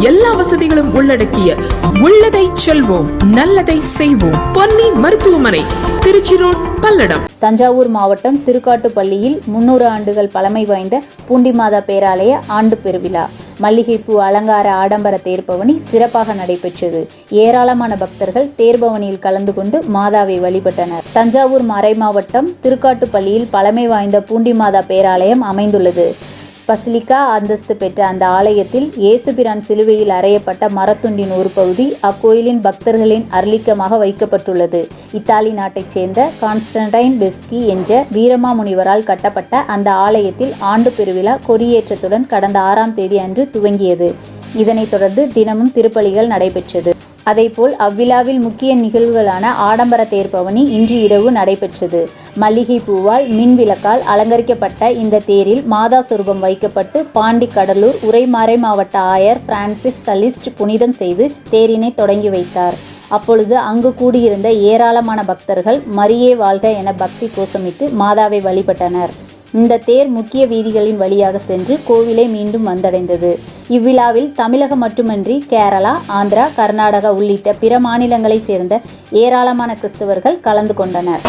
எல்லா வசதிகளும் உள்ளடக்கிய உள்ளதை செல்வோம் நல்லதை செய்வோம். பொன்னி மருத்துவமனை திருச்சி ரோட் பல்லடம். தஞ்சாவூர் மாவட்டம் திருக்காட்டுப்பள்ளியில் முன்னூறு ஆண்டுகள் பழமை வாய்ந்த பூண்டிமாதா பேராலய ஆண்டு பெருவிழா. மல்லிகைப்பூ அலங்கார ஆடம்பர தேர்பவனி சிறப்பாக நடைபெற்றது. ஏராளமான பக்தர்கள் தேர்பவனியில் கலந்து கொண்டு மாதாவை வழிபட்டனர். தஞ்சாவூர் மறை மாவட்டம் திருக்காட்டுப்பள்ளியில் பழமை வாய்ந்த பூண்டிமாதா பேராலயம் அமைந்துள்ளது. பசிலிக்கா அந்தஸ்து பெற்ற அந்த ஆலயத்தில் இயேசுபிரான் சிலுவையில் அறையப்பட்ட மரத்துண்டின் ஒரு பகுதி அக்கோயிலின் பக்தர்களின் அர்லிக்கமாக வைக்கப்பட்டுள்ளது. இத்தாலி நாட்டைச் சேர்ந்த கான்ஸ்டன்டைன் பெஸ்கி என்ற வீரமாமுனிவரால் கட்டப்பட்ட அந்த ஆலயத்தில் ஆண்டு பெருவிழா கொடியேற்றத்துடன் கடந்த ஆறாம் தேதி அன்று துவங்கியது. இதனைத் தொடர்ந்து தினமும் திருப்பலிகள் நடைபெற்றது. அதேபோல் அவ்விழாவில் முக்கிய நிகழ்வுகளான ஆடம்பர தேர்பவனி இன்று இரவு நடைபெற்றது. மல்லிகை பூவால் மின் விளக்கால் அலங்கரிக்கப்பட்ட இந்த தேரில் மாதா சொரூபம் வைக்கப்பட்டு பாண்டி கடலூர் உரைமாறை மாவட்ட ஆயர் பிரான்சிஸ் கலிஸ்ட் புனிதம் செய்து தேரினை தொடங்கி வைத்தார். அப்பொழுது அங்கு கூடியிருந்த ஏராளமான பக்தர்கள் மரியே வாழ்க என பக்தி கோஷமிட்டு மாதாவை வழிபட்டனர். இந்த தேர் முக்கிய வீதிகளின் வழியாக சென்று கோவிலை மீண்டும் வந்தடைந்தது. இவ்விழாவில் தமிழகம் மட்டுமன்றி கேரளா ஆந்திரா கர்நாடகா உள்ளிட்ட பிற மாநிலங்களைச் சேர்ந்த ஏராளமான கிறிஸ்தவர்கள் கலந்து கொண்டனர்.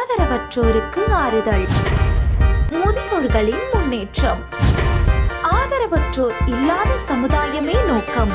ஆதரவற்றோருக்கு ஆறுதல். முதியோர்களின் முன்னேற்றம். ஆதரவற்றோர் இல்லாத சமுதாயமே நோக்கம்.